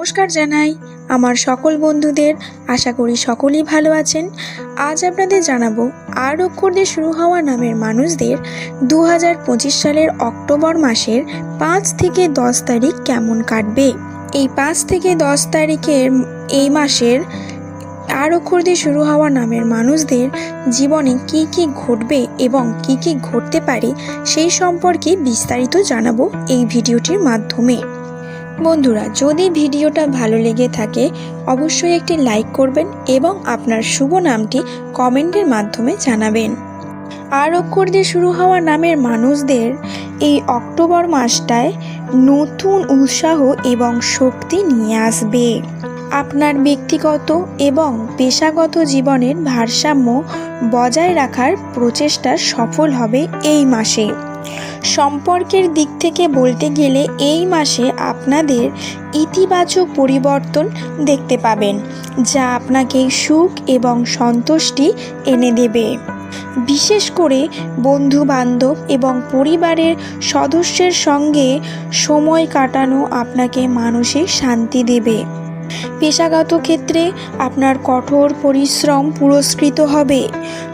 নমস্কার জানাই আমার সকল বন্ধুদের। আশা করি সকলেই ভালো আছেন। আজ আপনাদের জানাব, আর অক্ষর দিয়ে শুরু হওয়া নামের মানুষদের দু হাজার পঁচিশ সালের অক্টোবর মাসের পাঁচ থেকে দশ তারিখ কেমন কাটবে? এই পাঁচ থেকে দশ তারিখের এই মাসের আর অক্ষর দিয়ে শুরু হওয়া নামের মানুষদের জীবনে কি কি ঘটবে এবং কি কি ঘটতে পারে সেই সম্পর্কে বিস্তারিত জানাব এই ভিডিওটির মাধ্যমে। বন্ধুরা, যদি ভিডিওটা ভালো লেগে থাকে, অবশ্যই একটি লাইক করবেন এবং আপনার শুভ নামটি কমেন্টের মাধ্যমে জানাবেন। আর অক্ষর দিয়ে শুরু হওয়া নামের মানুষদের এই অক্টোবর মাসটায় নতুন উৎসাহ এবং শক্তি নিয়ে আসবে। আপনার ব্যক্তিগত এবং পেশাগত জীবনের ভারসাম্য বজায় রাখার প্রচেষ্টা সফল হবে এই মাসে। সম্পর্কের দিক থেকে বলতে গেলে এই মাসে আপনাদের ইতিবাচক পরিবর্তন দেখতে পাবেন, যা আপনাকে সুখ এবং সন্তুষ্টি এনে দেবে। বিশেষ করে বন্ধু বান্ধব এবং পরিবারের সদস্যের সঙ্গে সময় কাটানো আপনাকে মানসিক শান্তি দেবে। পেশাগত ক্ষেত্রে আপনার কঠোর পরিশ্রম পুরস্কৃত হবে।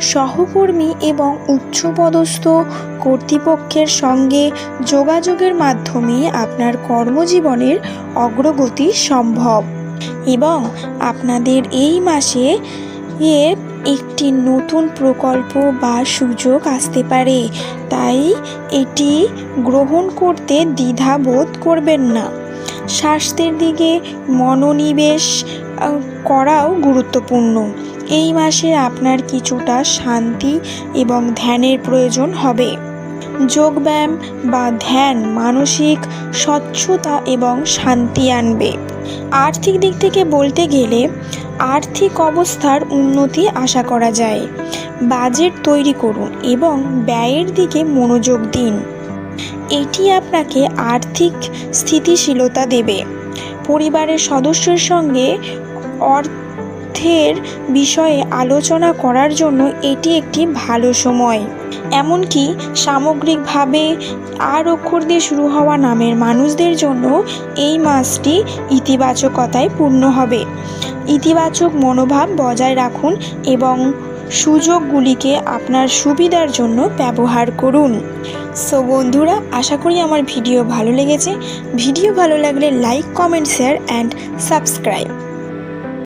সহকর্মী এবং উচ্চপদস্থ কর্তৃপক্ষের সঙ্গে যোগাযোগের মাধ্যমে আপনার কর্মজীবনের অগ্রগতি সম্ভব। এবং আপনাদের এই মাসে এর একটি নতুন প্রকল্প বা সুযোগ আসতে পারে। তাই এটি গ্রহণ করতে দ্বিধাবোধ করবেন না। স্বাস্থ্যের দিকে মনোনিবেশ করাও গুরুত্বপূর্ণ। এই মাসে আপনার কিছুটা শান্তি এবং ধ্যানের প্রয়োজন হবে। যোগব্যায়াম বা ধ্যান মানসিক স্বচ্ছতা এবং শান্তি আনবে। আর্থিক দিক থেকে বলতে গেলে আর্থিক অবস্থার উন্নতি আশা করা যায়। বাজেট তৈরি করুন এবং ব্যয়ের দিকে মনোযোগ দিন। এটি আপনাকে আর্থিক স্থিতিশীলতা দেবে। পরিবারের সদস্যের সঙ্গে অর্থের বিষয়ে আলোচনা করার জন্য এটি একটি ভালো সময়। এমনকি সামগ্রিকভাবে আর অক্ষর দিয়ে শুরু হওয়া নামের মানুষদের জন্য এই মাসটি ইতিবাচকতায় পূর্ণ হবে। ইতিবাচক মনোভাব বজায় রাখুন এবং সুযোগগুলিকে আপনার সুবিধার জন্য ব্যবহার করুন। সো বন্ধুরা, আশা করি আমার ভিডিও ভালো লেগেছে। ভিডিও ভালো লাগলে like, comment share and subscribe